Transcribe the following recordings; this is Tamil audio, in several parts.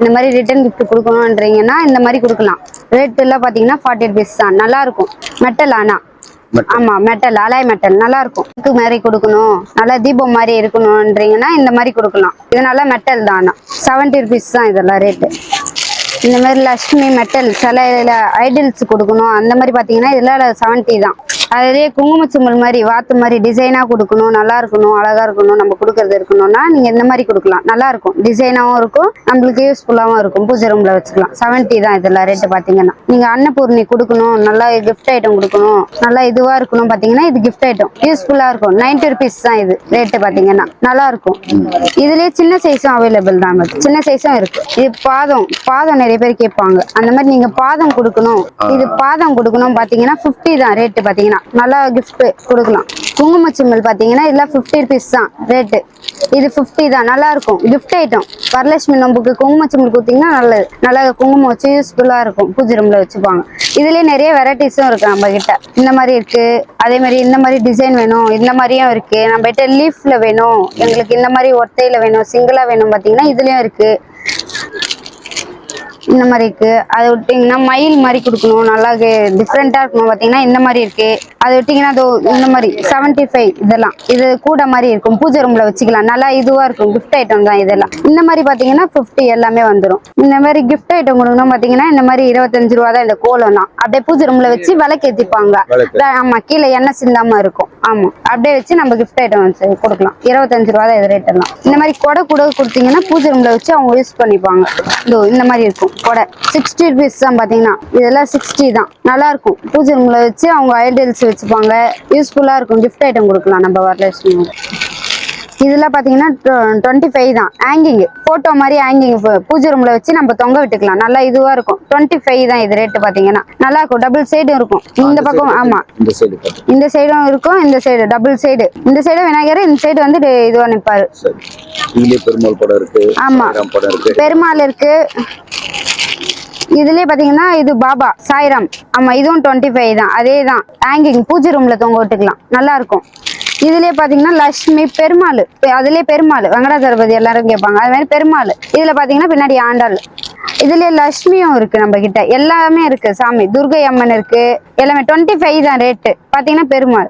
இந்த மாதிரி ரிட்டர்ன் gift கொடுக்கணுன்றீங்கன்னா இந்த மாதிரி கொடுக்கலாம். ரேட் எல்லாம் பாத்தீங்கன்னா ஃபார்ட்டி ருபீஸ் தான். நல்லா இருக்கும் மெட்டல் ஆனா. Metal. ஆமா மெட்டல் அலாய் மெட்டல் நல்லா இருக்கும் இதுக்கு மாதிரி கொடுக்கணும். நல்லா தீபம் மாதிரி இருக்கணும்ன்றீங்கன்னா இந்த மாதிரி கொடுக்கலாம். இது நல்லா மெட்டல் தான் ஆனா. செவன்ட்டி ருபீஸ் தான் இதெல்லாம் ரேட்டு இந்த மாதிரி லக்ஷ்மி மெட்டல் சில ஐடில்ஸ் கொடுக்கணும். அந்த மாதிரி பார்த்தீங்கன்னா இதெல்லாம் செவன்ட்டி தான். அதுலேயே குங்குமச்சிம்பல் மாதிரி வாத்து மாதிரி டிசைனாக கொடுக்கணும் நல்லா இருக்கணும் அழகா இருக்கணும் நம்ம கொடுக்கறது இருக்கணும்னா நீங்கள் இந்த மாதிரி கொடுக்கலாம். நல்லா இருக்கும். டிசைனாகவும் இருக்கும். நம்மளுக்கு யூஸ்ஃபுல்லாகவும் இருக்கும். பூஜை ரூமில் வச்சுக்கலாம். செவன்ட்டி தான் இதெல்லாம் ரேட்டு பார்த்தீங்கன்னா. நீங்கள் அன்னபூர்ணி கொடுக்கணும். நல்லா கிஃப்ட் ஐட்டம் கொடுக்கணும். நல்லா இதுவாக இருக்கணும் பார்த்தீங்கன்னா இது கிஃப்ட் ஐட்டம் யூஸ்ஃபுல்லாக இருக்கும். நைன்ட்டி ருபீஸ் தான் இது ரேட்டு பார்த்தீங்கன்னா. நல்லா இருக்கும். இதுலேயே சின்ன சைஸும் அவைலபிள் தான் நமக்கு சின்ன சைஸும் இருக்கு. இது பாதம். பாதம் நிறைய பேர் கேட்பாங்க. அந்த மாதிரி நீங்க பாதம் கொடுக்கணும். இது பாதம் கொடுக்கணும் பாத்தீங்கன்னா 50 தான் ரேட்டு கொடுக்கலாம் நல்லா கிஃப்ட் கொடுக்கலாம். குங்கும சிம்மல் பார்த்தீங்கன்னா இதெல்லாம் 50 ருபீஸ் தான் ரேட்டு இது 50 தான் நல்லா இருக்கும். ஐட்டம் வரலட்சுமி நம்புக்கு குங்கும சிம்மல் கொடுத்தீங்கன்னா நல்லது நல்லா குங்குமம் வச்சு யூஸ்ஃபுல்லாக இருக்கும். பூஜை ரூமில் வச்சுப்பாங்க. இதுலேயே நிறைய வெரைட்டிஸும் இருக்குது நம்ம கிட்ட இந்த மாதிரி இருக்குது அதே மாதிரி இந்த மாதிரி டிசைன் வேணும். இந்த மாதிரியும் இருக்குது நம்ம கிட்ட வேணும். எங்களுக்கு இந்த மாதிரி ஒத்தையில் வேணும் சிங்கிளாக வேணும் பார்த்தீங்கன்னா இதுலேயும் இருக்குது இந்த மாதிரி இருக்கு. அதை விட்டிங்கன்னா மயில் மாதிரி கொடுக்கணும். நல்லா டிஃப்ரெண்ட்டாக இருக்கணும். பார்த்தீங்கன்னா இந்த மாதிரி இருக்கு. அதை விட்டிங்கன்னா அதோ இந்த மாதிரி செவன்ட்டி ஃபைவ் இதெல்லாம். இது கூட மாதிரி இருக்கும். பூஜை ரூமில் வச்சுக்கலாம். நல்லா இதுவாக இருக்கும். கிஃப்ட் ஐட்டம் தான் இதெல்லாம். இந்த மாதிரி பார்த்தீங்கன்னா ஃபிஃப்டி எல்லாமே வந்துடும் இந்த மாதிரி கிஃப்ட் ஐட்டம் கொடுக்கணும் பார்த்தீங்கன்னா இந்த மாதிரி இருபத்தஞ்சு ரூபா தான் இந்த கோலம் தான். அப்படியே பூஜை ரூமில் வச்சு விளக்கேற்றிப்பாங்க விளக்கு. ஆமா கீழே எண்ணெய் சிந்தாம இருக்கும். ஆமா. அப்படியே வச்சு நம்ம கிஃப்ட் ஐட்டம் வச்சு கொடுக்கலாம். இருபத்தஞ்சு ரூபா தான் இது ரேட் எல்லாம். இந்த மாதிரி கொடை கூட கொடுத்தீங்கன்னா பூஜை ரூம்ல வச்சு அவங்க யூஸ் பண்ணிப்பாங்க. இந்த மாதிரி இருக்கும். கொடை சிக்ஸ்டி ருபீஸ் தான் பார்த்தீங்கன்னா இதெல்லாம் சிக்ஸ்டி தான். நல்லா இருக்கும் பூஜை ரூமில் வச்சு அவங்க ஐடியல்ஸ் வச்சுப்பாங்க. யூஸ்ஃபுல்லாக இருக்கும். கிஃப்ட் ஐட்டம் கொடுக்கலாம் நம்ம வரலட்சுமி. இதெல்லாம் பாத்தீங்கன்னா டுவெண்ட்டி ஃபைவ் தான். ஹேங்கிங் போட்டோ மாதிரி ஹேங்கிங் பூஜை ரூம்ல வச்சு நம்ம தொங்க விட்டுக்கலாம். நல்லா இதுவா இருக்கும். டுவெண்ட்டி ஃபைவ் தான் இது ரேட்டு பாத்தீங்கன்னா. நல்லா இருக்கும். டபுள் சைடும் இருக்கும். இந்த பக்கம் ஆமா. இந்த சைடும் இருக்கும். இந்த சைடு டபுள் சைடு இந்த சைடு விநாயகர் இந்த சைடு வந்து டு- இதுவா நிப்பாரு. சரி. இதுலயே பெருமாள் படம் இருக்கு. ஆமா. சாய்ராம் படம் இருக்கு. பெருமாள் இருக்கு. இதுலயே பாத்தீங்கன்னா இது பாபா சாய்ராம். ஆமா இதுவும் டுவெண்ட்டி ஃபைவ் தான். அதே தான் ஹேங்கிங் பூஜை ரூம்ல தொங்க விட்டுக்கலாம். நல்லா இருக்கும். இதுலயே பாத்தீங்கன்னா லட்சுமி பெருமாள். அதுலயே பெருமாள். வெங்கடாஜலபதி எல்லாரும் கேட்பாங்க அது மாதிரி பெருமாள். இதுல பாத்தீங்கன்னா பின்னாடி ஆண்டாள். இதுலயே லட்சுமியும் இருக்கு நம்ம கிட்ட எல்லாமே இருக்கு சாமி. துர்கை அம்மன் இருக்கு. எல்லாமே டுவெண்ட்டி ஃபைவ் தான் ரேட்டு பாத்தீங்கன்னா பெருமாள்.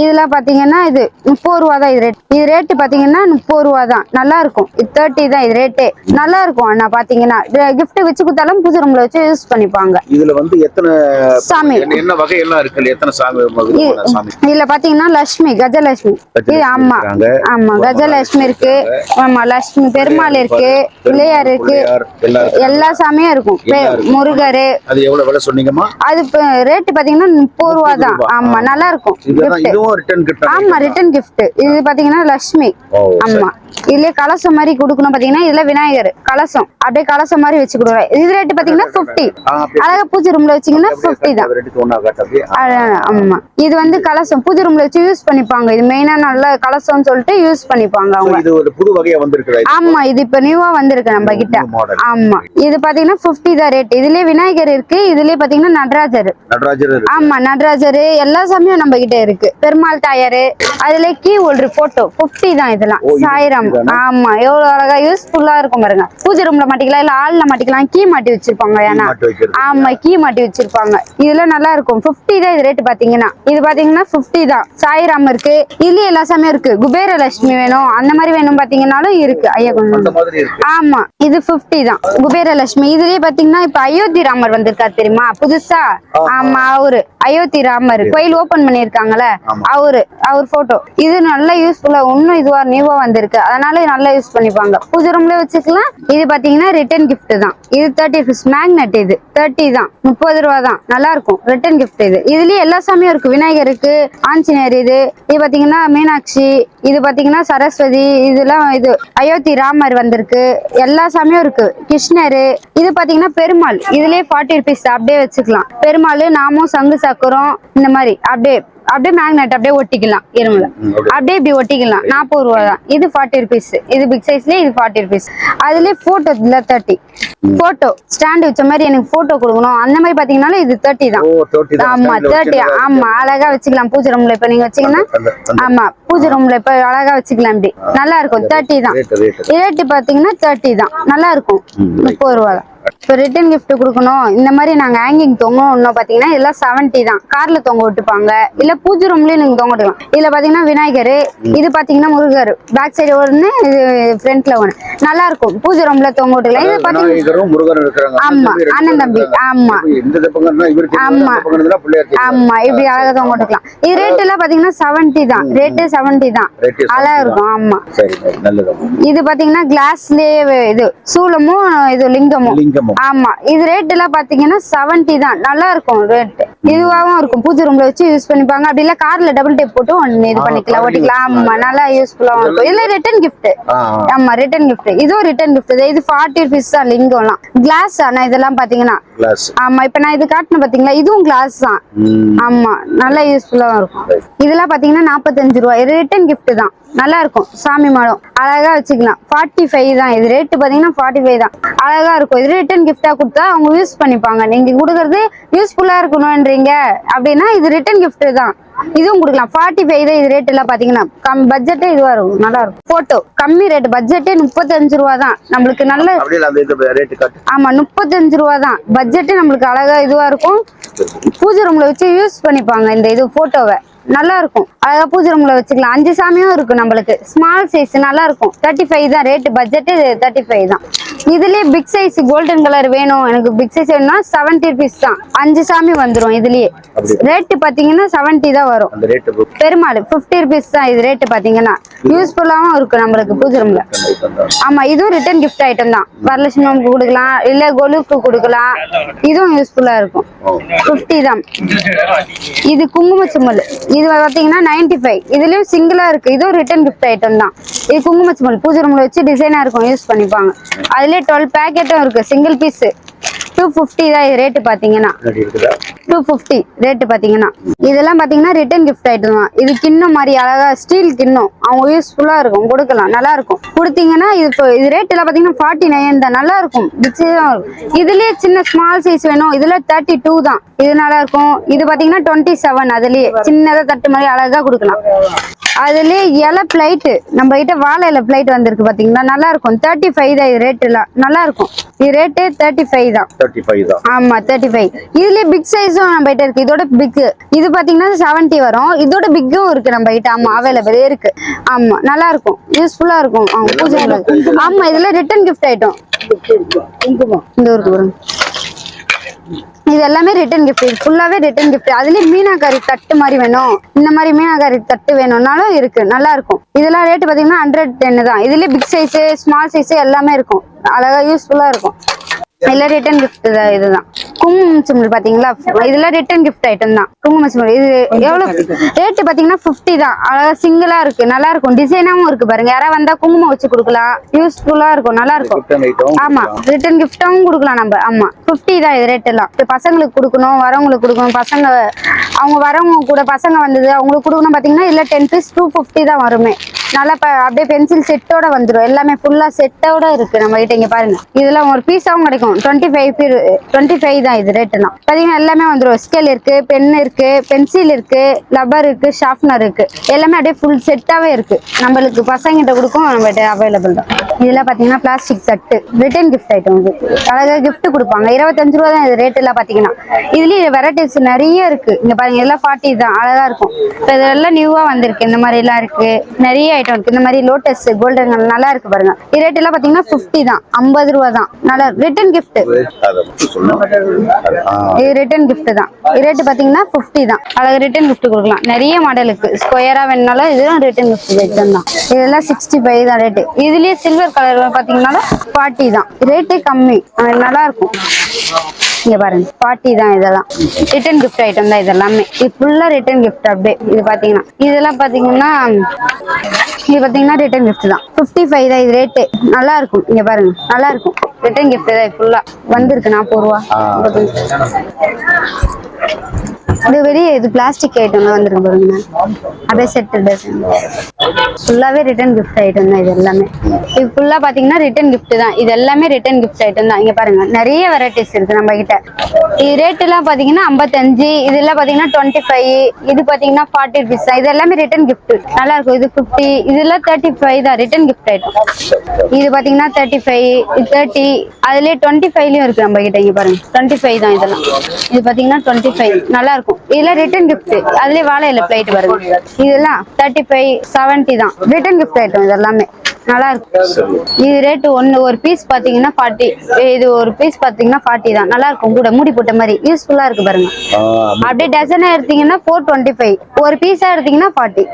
இதுல பாத்தீங்கன்னா இது முப்பது ரூபா தான் இது ரேட் இது ரேட்டு பாத்தீங்கன்னா முப்பது ரூபா தான். நல்லா இருக்கும். இது தேர்ட்டி தான் இது ரேட்டு நல்லா இருக்கும் அண்ணா பாத்தீங்கன்னா. கிஃப்ட் வச்சு கொடுத்தாலும் பூஜை ரூம்ல வச்சு யூஸ் பண்ணிப்பாங்க. இதுல வந்து எத்தனை சாமி. என்ன- வகையெல்லாம் இருக்கு? எத்தனை சாமி இதுல பாத்தீங்கன்னா லட்சுமி கஜலட்சுமி. இது ஆமா. ஆமா கஜலட்சுமி இருக்கு. ஆமா லட்சுமி பெருமாள் இருக்கு. பிள்ளையார் இருக்கு. எல்லா சாமியும் இருக்கும். முருகர். அது எவ்வளவு விலை சொன்னீங்கம்மா? அது ரேட்டு பாத்தீங்கன்னா முப்பது ரூபா தான். ஆமா நல்லா இருக்கும் ஆமா ரிட்டர்ன் gift. இது பாத்தீங்கன்னா லட்சுமி ஆமா. இதுலயே கலசம் மாதிரி கொடுக்கணும் பாத்தீங்கன்னா இதுல விநாயகர். கலசம். அப்படியே கலசம் மாதிரி வச்சு கொடுக்குறேன். இது ரேட்டு பாத்தீங்கன்னா 50 ஆ, அப்படியே அழகா பூஜை ரூம்ல வச்சீங்கன்னா 50 தான். ஆமா. இது வந்து கலசம். பூஜை ரூம்ல வச்சு யூஸ் பண்ணிப்பாங்க. இது மெயினா நல்ல கலசம்னு சொல்லிட்டு யூஸ் பண்ணிப்பாங்க அவங்க. இது ஒரு புது வகையா வந்திருக்குதா இது? ஆமா இது இப்ப நியூவா வந்திருக்கு நம்ம கிட்ட. ஆமா. இது பாத்தீங்கன்னா 50 தான் ரேட் இதுலயே விநாயகர் இருக்கு. இதுலயே பாத்தீங்கன்னா நடராஜர். நடராஜர் ஆமா நடராஜர் எல்லா சாமியும் நம்ம கிட்ட இருக்கு. பெருமாள் தாயாரு அதுல கீ ஹோல்டர் போட்டோ 50 தான் இதெல்லாம். சாயிரம்? ஆமா எவ்வளவு அழகா யூஸ்ஃபுல்லா இருக்கும் பாருங்க. பூஜை ரூம்ல மாட்டிக்கலாம் இல்ல ஆள்ல மாட்டிக்கலாம் கீ மாட்டி வச்சிருப்பாங்க ஏன்னா. ஆமா கீ மாட்டி வச்சிருப்பாங்க. இதெல்லாம் நல்லா இருக்கும். 50 தான் இது ரேட் பாத்தீங்கன்னா. இது பாத்தீங்கன்னா 50 தான். சாயிராம் இருக்கு. இதுலயே எல்லா சாமியும் இருக்கு. குபேர லட்சுமி வேணும். அந்த மாதிரி வேணும் பாத்தீங்கன்னாலும் இருக்கு. ஐயா கொஞ்சம். ஆமா இது 50 தான். குபேரலட்சுமி. இதுலயே பாத்தீங்கன்னா இப்ப அயோத்தி ராமர் வந்திருக்காரு தெரியுமா? புதுசா? ஆமா அவரு அயோத்தி ராமர் கோயில் ஓபன் பண்ணிருக்காங்கல்ல. அவரு அவர் போட்டோ இது நல்ல யூஸ்ஃபுல்லா இன்னும் இதுவா நியூவா வந்திருக்கு. அதனால நல்லா யூஸ் பண்ணிப்பாங்க. பூஜை ரூம்ல வச்சுக்கலாம். இது பாத்தீங்கன்னா ரிட்டர்ன் gift தான். இது தேர்ட்டி ருபீஸ் மேக்னெட் இது. தேர்ட்டி தான். முப்பது ரூபா தான். நல்லா இருக்கும். ரிட்டர்ன் gift இது. இதுலயே எல்லா சாமியும் இருக்கு. விநாயகர் இருக்கு ஆஞ்சநேயர் இது. இது பாத்தீங்கன்னா மீனாட்சி. இது பாத்தீங்கன்னா சரஸ்வதி. இதெல்லாம் இது அயோத்தி ராமர் வந்திருக்கு. எல்லா சாமியும் இருக்கு. கிருஷ்ணர். இது பாத்தீங்கன்னா பெருமாள். இதுலயே ஃபார்ட்டி ருபீஸ் அப்படியே வச்சுக்கலாம். பெருமாள் நாமும் சங்கு சக்கரம் இந்த மாதிரி. அப்படியே அப்படியே மேக்னெட் அப்படியே ஒட்டிக்கலாம் இரும்புல அப்படியே. இப்படி ஒட்டிக்கலாம். நாற்பது ரூபா தான். இது ஃபார்ட்டி ருபீஸ் இது பிக் சைஸ்லயே இது ஃபார்ட்டி ருபீஸ் அதுலயே போட்டோ தேர்ட்டி போட்டோ ஸ்டாண்ட் வச்ச மாதிரி எனக்கு போட்டோ கொடுக்கணும். அந்த மாதிரி பாத்தீங்கன்னாலும் இது தேர்ட்டி தான். ஆமா தேர்ட்டி ஆமா அழகா வச்சுக்கலாம். பூஜை ரூம்ல இப்ப நீங்க வச்சீங்கன்னா ஆமா பூஜை ரூம்ல இப்ப அழகா வச்சுக்கலாம் இப்படி. நல்லா இருக்கும். தேர்ட்டி தான். ரேட் ரேட் ரேட்டு பாத்தீங்கன்னா தேர்ட்டி தான். நல்லா இருக்கும். முப்பது ரூபா தான். இப்போ ரிட்டர்ன் gift கொடுக்கணும். இந்த மாதிரி நாங்க ஹேங்கிங் தொங்கணும் இன்னும் பாத்தீங்கன்னா இதெல்லாம் செவன்ட்டி தான். கார்ல தொங்க விட்டுப்பாங்க. இல்ல பூஜை ரூம்லயும் நீங்க தொங்க விட்டுக்கலாம். இதுல பாத்தீங்கன்னா விநாயகர். இது பாத்தீங்கன்னா முருகர். பேக் சைடு ஒண்ணு இது ஃப்ரண்ட்ல ஒண்ணு. நல்லா இருக்கும். பூஜை ரூம்ல தொங்க விட்டுக்கலாம். இது பாத்தீங்கன்னா விநாயகரும் முருகரும் இருக்கிறாங்க. ஆமா, ரெண்டு அண்ணன் தம்பி. ஆமா. ஆமா. ஆமா. இப்படி அழகா தொங்க விட்டுக்கலாம். இது ரேட் எல்லாம் பாத்தீங்கன்னா செவன்ட்டி தான். ரேட்டு செவன்ட்டி தான். Rate ஏ அழகா 70 இருக்கும். ஆமா. இது பாத்தீங்கன்னா கிளாஸ்லயே இது சூலமும் இது லிங்கமும். ஆமா இது ரேட் எல்லாம் பாத்தீங்கன்னா செவன்ட்டி தான். நல்லா இருக்கும் ரேட் இதுவாகவும் இருக்கும். பூஜை ரூம்ல வச்சு யூஸ் பண்ணிப்பாங்க. அப்படி இல்ல கார்ல டபுள் டேப் போட்டு ஒன்னு இது பண்ணிக்கலாம். ஓட்டிக்கலாம். ஆமா நல்லா யூஸ்ஃபுல்லாகவும் இருக்கும். இதுல ரிட்டர்ன் கிஃப்ட். ஆமா ரிட்டர்ன் கிஃப்ட் இதுவும் ரிட்டர்ன் கிஃப்ட் இது ஃபார்ட்டி ருபீஸ் தான் லிங்கம்லாம். கிளாஸ் ஆனா இதெல்லாம் பாத்தீங்கன்னா. ஆமா இப்ப நான் இது காட்டினேன் பாத்தீங்களா? இதுவும் கிளாஸ் தான். ஆமா நல்லா யூஸ்ஃபுல்லா இருக்கும். இதெல்லாம் பாத்தீங்கன்னா நாற்பத்தஞ்சு ரூபா இது ரிட்டர்ன் gift தான். நல்லா இருக்கும். சாமி மாடம். அழகா வச்சுக்கலாம். ஃபார்ட்டி ஃபைவ் தான். இது ரேட்டு பாத்தீங்கன்னா ஃபார்ட்டி ஃபைவ் தான். அழகா இருக்கும். இது ரிட்டர்ன் gift-ஆ கொடுத்தா அவங்க யூஸ் பண்ணிப்பாங்க. நீங்க கொடுக்கறது யூஸ்ஃபுல்லா இருக்கணும்ன்றீங்க. அப்படின்னா இது ரிட்டர்ன் gift தான். இதுவும் கொடுக்கலாம். ஃபார்ட்டி ஃபைவ் தான் இது ரேட் எல்லாம் பாத்தீங்கன்னா. கம் பட்ஜெட்டே இதுவா இருக்கும். நல்லா இருக்கும். போட்டோ கம்மி ரேட் பட்ஜெட்டே முப்பத்தஞ்சு ரூபா தான். நம்மளுக்கு நல்ல ரேட்டு ஆமா முப்பத்தஞ்சு ரூபா தான். பட்ஜெட்டு நம்மளுக்கு அழகா இதுவா இருக்கும். பூஜை ரூம்ல வச்சு யூஸ் பண்ணிப்பாங்க இந்த இது போட்டோவை நல்லா இருக்கும் அழகா பூஜை ரூம்ல வச்சுக்கலாம். அஞ்சு சாமியும் இருக்கு நம்மளுக்கு. ஸ்மால் சைஸ் நல்லா இருக்கும் தேர்ட்டி ஃபைவ் தான். ரேட்டு பட்ஜெட்டு தேர்ட்டி ஃபைவ் தான். இதுலயே பிக் சைஸ் கோல்டன் கலர் வேணும். எனக்கு பிக் சைஸ் வேணும்னா செவன்டி ருபீஸ் தான். அஞ்சு சாமி வந்துரும் இதுலயே. ரேட்டு பாத்தீங்கன்னா செவன்டி தான் வரும். பெருமாள் ஃபிஃப்டி ருபீஸ் தான் இது ரேட்டு பாத்தீங்கன்னா. யூஸ்ஃபுல்லாவும் இருக்கு நம்மளுக்கு பூஜை ரூம்ல. ஆமா இதுவும் ரிட்டர்ன் gift ஐட்டம் தான். வரலட்சுமி நோம்புக்கு கொடுக்கலாம். இல்ல கொலுக்கு கொடுக்கலாம். இதுவும் யூஸ்ஃபுல்லா இருக்கும். ஃபிஃப்டி தான். இது குங்கும சிம்மல். இது பாத்தீங்கன்னா நைன்டி ஃபைவ் இதுலயும் சிங்கிளாக இருக்கு. இதுவும் ரிட்டன் கிஃப்ட் ஐட்டம் தான். இது குங்குமச்சமல் பூஜை ரூமில் வச்சு டிசைனாக இருக்கும். யூஸ் பண்ணிப்பாங்க. அதுலயே டுவெல் பேக்கெட்டும் இருக்கு. சிங்கிள் பீஸு டூ ஃபிஃப்டி தான் இது ரேட்டு பாத்தீங்கன்னா. டூ ஃபிஃப்டி ரேட்டு பார்த்தீங்கன்னா இதெல்லாம் பார்த்தீங்கன்னா ரிட்டர்ன் கிஃப்ட் ஐட்டம் தான். இது கிண்ணம் மாதிரி அழகா ஸ்டீல் கிண்ணம். அவங்க யூஸ்ஃபுல்லாக இருக்கும். கொடுக்கலாம். நல்லா இருக்கும் கொடுத்தீங்கன்னா இது இப்போ இது ரேட் எல்லாம் பார்த்தீங்கன்னா ஃபார்ட்டி நைன் தான் நல்லா இருக்கும். இதுலேயே சின்ன ஸ்மால் சைஸ் வேணும். இதில் தேர்ட்டி டூ தான். இது நல்லா இருக்கும் இது பார்த்தீங்கன்னா டுவெண்ட்டி செவன் அதுலேயே. சின்னதாக தட்டு மாதிரி அழகாக கொடுக்கலாம். அதுலேயே இலை பிளைட்டு நம்ம கிட்ட வாழை இலை பிளைட் வந்திருக்கு பார்த்தீங்களா நல்லா இருக்கும் தேர்ட்டி ஃபைவ் தான் இது ரேட் எல்லாம். நல்லா இருக்கும் இது ரேட்டு தேர்ட்டி ஃபைவ் தான். தேர்ட்டி ஃபைவ் தான். ஆமா தேர்ட்டி ஃபைவ் இதுலயே பிக் சைஸும் நம்ம கிட்ட இருக்கு. இதோட பிக் இது பாத்தீங்கன்னா செவன்ட்டி வரும். இதோட பிக்கும் இருக்கு நம்ம கிட்ட. ஆமா அவைலபிள் இருக்கு. ஆமா நல்லா இருக்கும். யூஸ்ஃபுல்லா இருக்கும். பூஜை. ஆமா இதுல ரிட்டர்ன் கிஃப்ட் ஐட்டம் இந்த பாருங்க இது எல்லாமே ரிட்டர்ன் கிஃப்ட் ஃபுல்லாவே ரிட்டர்ன் கிஃப்ட் அதுலயும் மீனாக்காரி தட்டு மாதிரி வேணும். இந்த மாதிரி மீனாக்காரி தட்டு வேணும்னாலும் இருக்கு. நல்லா இருக்கும். இதெல்லாம் ரேட் பாத்தீங்கன்னா ஹண்ட்ரட் டென் தான். இதுலயே பிக் சைஸ் ஸ்மால் சைஸ் எல்லாமே இருக்கும். அழகா யூஸ்ஃபுல்லா இருக்கும். இல்ல ரிட்டர்ன் கிஃப்ட் தான் இதுதான். குங்குமம் சிம்பிள் பாத்தீங்களா இதெல்லாம் ரிட்டர்ன் கிஃப்ட் ஐட்டம் தான். குங்குமம் சிம்பிள் இது எவ்வளவு ரேட் பாத்தீங்கன்னா 50 தான். அழகா சிங்கிளா இருக்கு. நல்லா இருக்கும். டிசைனாவும் இருக்கு பாருங்க. யாராவது வந்தா குங்குமம் வச்சு கொடுக்கலாம். யூஸ்ஃபுல்லா இருக்கும். நல்லா இருக்கும். ஆமா. ரிட்டர்ன் கிஃப்டாவும் கொடுக்கலாம் நம்ம. ஆமா. 50 தான் இது ரேட் எல்லாம். இப்ப பசங்களுக்கு கொடுக்கணும் வரவங்களுக்கு கொடுக்கணும். பசங்க அவங்க வரவங்க கூட பசங்க வந்தது அவங்களுக்கு கொடுக்கணும் பாத்தீங்கன்னா இல்ல டென் பீஸ் டூ ஃபிஃப்டி தான் வருமே. நல்லா ப- அப்படியே பென்சில் செட்டோட வந்துடும் எல்லாமே ஃபுல்லாக செட்டோட இருக்குது நம்ம கிட்ட இங்கே பாருங்க. இதெல்லாம் ஒரு பீஸாகவும் கிடைக்கும். டுவெண்ட்டி ஃபைவ் டுவெண்ட்டி ஃபைவ் தான் இது ரேட்டுனா பார்த்தீங்கன்னா எல்லாமே வந்துடும் ஸ்கேல் இருக்குது பென் இருக்குது பென்சில் இருக்குது லப்பர் இருக்குது ஷார்ப்னர் இருக்குது எல்லாமே அப்படியே ஃபுல் செட்டாகவே இருக்குது நம்மளுக்கு பசங்கிட்ட கொடுக்கும் நம்மகிட்ட அவைலபிள் தான். இதெல்லாம் பார்த்தீங்கன்னா பிளாஸ்டிக் தட்டு. ரிட்டர்ன் கிஃப்ட் ஐட்டம் இது. அழகாக கிஃப்ட் கொடுப்பாங்க. இருபத்தஞ்சு ரூபா தான் இது ரேட் எல்லாம் பார்த்தீங்கன்னா இதுலேயும் வெரைட்டிஸ் நிறைய இருக்கு. இங்க பாருங்க இதெல்லாம் ஃபார்ட்டி தான். அழகா இருக்கும். இப்போ இதெல்லாம் நியூவா வந்திருக்கு. இந்த மாதிரி எல்லாம் இருக்கு. நிறைய ஐட்டம் இருக்கு. இந்த மாதிரி லோட்டஸ் கோல்டன் நல்லா இருக்கு பாருங்க. இது ரேட் எல்லாம் பார்த்தீங்கன்னா ஃபிஃப்டி தான். ஐம்பது ரூபா தான். நல்லா ரிட்டர்ன் கிஃப்ட் இது ரிட்டர்ன் கிஃப்ட் தான். இது ரேட் பார்த்தீங்கன்னா ஃபிஃப்டி தான். அழகு ரிட்டர்ன் கிஃப்ட் கொடுக்கலாம். நிறைய மாடல் ஸ்கொயராக ஸ்கொயரா வேணுனாலும் இதுவும் ரிட்டர்ன் கிஃப்ட் ஐட்டம் தான். இதெல்லாம் சிக்ஸ்டி ஃபைவ் தான் ரேட்டு இதுலேயே சில்வர் கலர் பாத்தீங்கன்னா ஃபார்ட்டி தான். ரேட்டே கம்மி. நல்லா இருக்கும் இங்க பாருங்க ஃபார்ட்டி தான் இதெல்லாம். ரிட்டர்ன் gift ஐட்டம் தான் இதெல்லாமே. இது ஃபுல்லா ரிட்டர்ன் gift அப்படியே இது பாத்தீங்கன்னா. இதெல்லாம் பாத்தீங்கன்னா இது பாத்தீங்கன்னா ரிட்டர்ன் gift தான். 55 ஃபைவ் தான் இது ரேட்டு நல்லா இருக்கும் இங்க பாருங்க நல்லா இருக்கும் ரிட்டர்ன் gift தான் ஃபுல்லா வந்திருக்கு நாற்பது ரூபா. இது வெளியே இது பிளாஸ்டிக் ஐட்டம் வந்துருக்கு பாருங்க அப்படியே செட் டிசைன் ஃபுல்லாவே ரிட்டன் கிஃப்ட் ஐட்டம் தான் இது எல்லாமே. இது ஃபுல்லா பாத்தீங்கன்னா ரிட்டன் கிஃப்ட் தான். இது எல்லாமே ரிட்டன் கிஃப்ட் ஐட்டம் தான். இங்க பாருங்க நிறைய வெரைட்டிஸ் இருக்கு நம்ம கிட்ட இது ரேட் எல்லாம் பாத்தீங்கன்னா ஐம்பத்தஞ்சு இதெல்லாம் பாத்தீங்கன்னா டுவெண்ட்டி ஃபைவ் இது பாத்தீங்கன்னா ஃபார்ட்டி ருபீஸ் தான். இது எல்லாமே ரிட்டன் கிஃப்ட் நல்லா இருக்கும். இது ஃபிஃப்டி இதெல்லாம் தேர்ட்டி ஃபைவ் தான் ரிட்டன் கிஃப்ட் ஐட்டம் இது பாத்தீங்கன்னா தேர்ட்டி ஃபைவ் தேர்ட்டி அதுலயே டுவெண்ட்டி ஃபைவ்லயும் இருக்கு நம்ம கிட்ட இங்க பாருங்க டுவெண்ட்டி ஃபைவ் தான் இதெல்லாம். இது பாத்தீங்கன்னா டுவெண்ட்டி ஃபைவ் நல்லா இருக்கும். இதெல்லாம் ரிட்டன் கிஃப்ட் அதுலயே வாழை இலை பிளைட் பாருங்க. இதெல்லாம் தேர்ட்டி ஃபைவ் செவன்ட்டி தான். ரிட்டன் கிஃப்ட் ஐட்டம் இது எல்லாமே. நல்லா இருக்கும் இது ரேட் ஒன்னு ஒரு பீஸ் பாத்தீங்கன்னா ஃபார்ட்டி இது ஒரு பீஸ் பாத்தீங்கன்னா ஃபார்ட்டி தான். நல்லா இருக்கும் கூட மூடி போட்ட மாதிரி. யூஸ்ஃபுல்லா இருக்கு பாருங்க. அப்படியே டசனா எடுத்தீங்கன்னா ஃபோர் டுவெண்ட்டி ஃபைவ் ஒரு பீஸா எடுத்தீங்கன்னா ஃபார்ட்டி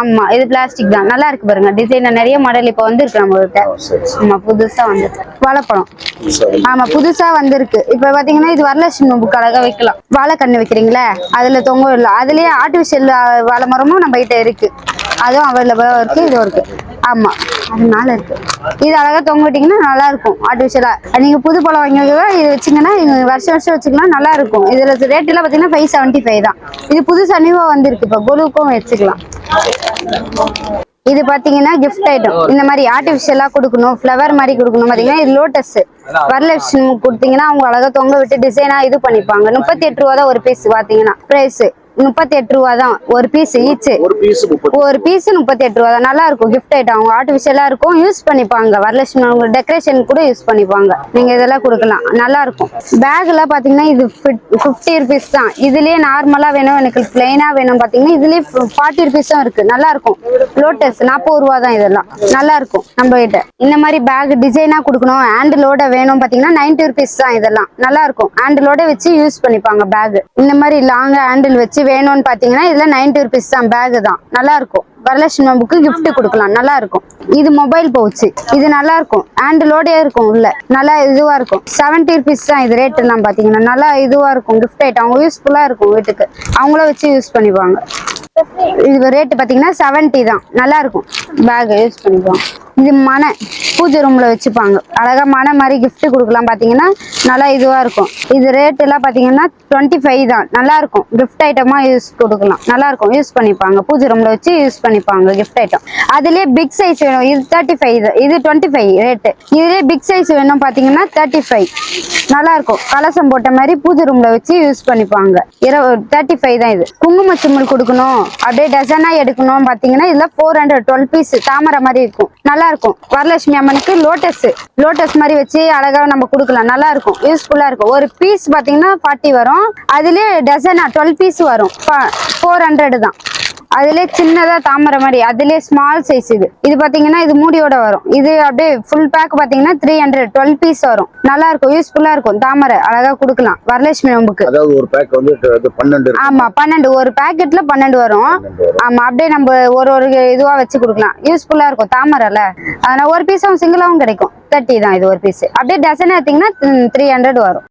ஆமா இது பிளாஸ்டிக் தான். நல்லா இருக்கு பாருங்க டிசைன் நிறைய மாடல் இப்போ வந்திருக்கு நம்ம கிட்ட ஆமா புதுசா வந்துருக்கு. வாழைப்பழம் ஆமா புதுசா வந்திருக்கு. இப்ப பாத்தீங்கன்னா இது வரலட்சுமி புக் அழகா வைக்கலாம். வாழைக்கண்ணு வைக்கிறீங்களா? அதுல தொங்க இல்லை அதுலயே ஆர்டிபிஷியல் வாழை மரமும் நம்ம கிட்ட இருக்கு. அதுவும் அவைலபிளா இருக்கு இதுவும் இருக்கு. ஆமா. அது மேல இருக்கு. இது அழகா தொங்க விட்டீங்கன்னா நல்லா இருக்கும் ஆர்டிஃபிஷியலா நீங்க புது பழம் வாங்கி இது வச்சீங்கன்னா வருஷம் வருஷம் வச்சுக்கலாம் நல்லா இருக்கும் இதுல ரேட் எல்லாம் பாத்தீங்கன்னா ஃபைவ் செவன்ட்டி ஃபைவ் தான். இது புது சனிவா வந்திருக்கு. இப்போ கொலுவுக்கும் வச்சுக்கலாம். இது பாத்தீங்கன்னா கிஃப்ட் ஐட்டம் இந்த மாதிரி ஆர்டிபிஷியலா கொடுக்கணும் ஃப்ளவர் மாதிரி கொடுக்கணும் பாத்தீங்கன்னா இது லோட்டஸ் வரலட்சுமி கொடுத்தீங்கன்னா அவங்க அழகா தொங்க விட்டு டிசைனா இது பண்ணிப்பாங்க. முப்பத்தி எட்டு ரூபா தான் ஒரு பீஸ் பாத்தீங்கன்னா. பிரைஸ் முப்பத்தி எட்டு ரூபா தான். ஒரு பீஸ் ஈச் ஒரு பீஸ் ஒரு பீஸ் முப்பத்தி எட்டு ரூபா தான். நல்லா இருக்கும் கிஃப்ட் ஐட்டம் அவங்க ஆர்டிஃபிஷியலா இருக்கும் யூஸ் பண்ணிப்பாங்க. வரலட்சுமி அவங்க டெக்கரேஷன் கூட யூஸ் பண்ணிப்பாங்க. நீங்க இதெல்லாம் கொடுக்கலாம். நல்லா இருக்கும் பேக்ல பாத்தீங்கன்னா இது ஃபிஃப்டி ருபீஸ் தான். இதுலயே நார்மலா வேணும். எனக்கு பிளைனா வேணும் பாத்தீங்கன்னா இதுலயே ஃபார்ட்டி ருபீஸும் இருக்கு. நல்லா இருக்கும் லோட்டஸ் நாற்பது ரூபா தான் இதெல்லாம். நல்லா இருக்கும் நம்ம கிட்ட இந்த மாதிரி பேக் டிசைனா கொடுக்கணும். ஹேண்டிலோட வேணும் பாத்தீங்கன்னா நைன்டி ருபீஸ் தான் இதெல்லாம். நல்லா இருக்கும் ஹேண்டிலோட வச்சு யூஸ் பண்ணிப்பாங்க பேக் இந்த மாதிரி லாங் ஹேண்டில் வச்சு வேணும்னு பாத்தீங்கன்னா இதுல நைன்டி ருபீஸ் தான் பேக் தான். நல்லா இருக்கும் வரலட்சுமி புக்கு gift கொடுக்கலாம். நல்லா இருக்கும் இது மொபைல் பவுச் இது நல்லா இருக்கும் ஹேண்டிலோடே இருக்கும் உள்ள. நல்லா இதுவா இருக்கும். செவன்டி ருபீஸ் தான் இது ரேட் எல்லாம் பாத்தீங்கன்னா. நல்லா இதுவா இருக்கும். gift ஐட்டம் அவங்க யூஸ்ஃபுல்லா இருக்கும் வீட்டுக்கு. அவங்கள வச்சு யூஸ் பண்ணிப்பாங்க. இது ரேட் பாத்தீங்கன்னா செவன்ட்டி தான். நல்லா இருக்கும் பேக் யூஸ் பண்ணிப்பாங்க. இது மனை பூஜை ரூம்ல வச்சுப்பாங்க. அழகா மனை மாதிரி கிஃப்ட் கொடுக்கலாம் பாத்தீங்கன்னா நல்லா இதுவா இருக்கும். இது ரேட் எல்லாம் பாத்தீங்கன்னா டுவெண்ட்டி ஃபைவ் தான். நல்லா இருக்கும். கிஃப்ட் ஐட்டமா யூஸ் கொடுக்கலாம். நல்லா இருக்கும். யூஸ் பண்ணிப்பாங்க. பூஜை ரூம்ல வச்சு யூஸ் பண்ணிப்பாங்க கிஃப்ட் ஐட்டம் அதுலயே பிக் சைஸ் வேணும். இது தேர்ட்டி ஃபைவ் இது டுவெண்ட்டி ஃபைவ் ரேட்டு இதுலயே பிக் சைஸ் வேணும் பாத்தீங்கன்னா தேர்ட்டி ஃபைவ் நல்லா இருக்கும். கலசம் போட்ட மாதிரி பூஜை ரூம்ல வச்சு யூஸ் பண்ணிப்பாங்க. இரவு தேர்ட்டி ஃபைவ் தான் இது. குங்கும சிம்மல் கொடுக்கணும். அப்படியே டசனா எடுக்கணும் பாத்தீங்கன்னா இதுல ஃபோர் ஹண்ட்ரட் டுவெல் பீஸ் தாமரை மாதிரி இருக்கும். நல்லா இருக்கும் வரலட்சுமி அம்மனுக்கு லோட்டஸ் லோட்டஸ் மாதிரி வச்சு அழகா நம்ம கொடுக்கலாம். நல்லா இருக்கும் யூஸ்ஃபுல்லா இருக்கும். ஒரு பீஸ் பாத்தீங்கன்னா ஃபார்ட்டி வரும். அதுலயே டசனா டுவெல் பீஸ் வரும். ஃபோர் ஹண்ட்ரட் தான். அதுலயே சின்னதா தாமரை மாதிரி அதுலயே ஸ்மால் சைஸ் இது. இது பாத்தீங்கன்னா இது மூடியோட வரும். இது அப்படியே ஃபுல் பேக் பாத்தீங்கன்னா த்ரீ ஹண்ட்ரட் டுவெல் பீஸ் வரும். நல்லா இருக்கும் யூஸ்ஃபுல்லா இருக்கும். தாமரை அழகா கொடுக்கலாம். வரலட்சுமி நோம்புக்கு அதாவது ஒரு பேக் வந்து பன்னெண்டு. ஆமா பன்னெண்டு. ஒரு பாக்கெட்ல பன்னெண்டு வரும். பன்னெண்டு வரும். ஆமா அப்படியே நம்ம ஒரு ஒரு இதுவா வச்சு கொடுக்கலாம். யூஸ்ஃபுல்லா இருக்கும் தாமரைல. அதனால ஒரு பீஸும் சிங்கிளாவும் கிடைக்கும். தேர்ட்டி தான் இது ஒரு பீஸ் அப்படியே டசன் எடுத்தீங்கன்னா த்ரீ ஹண்ட்ரட் வரும்.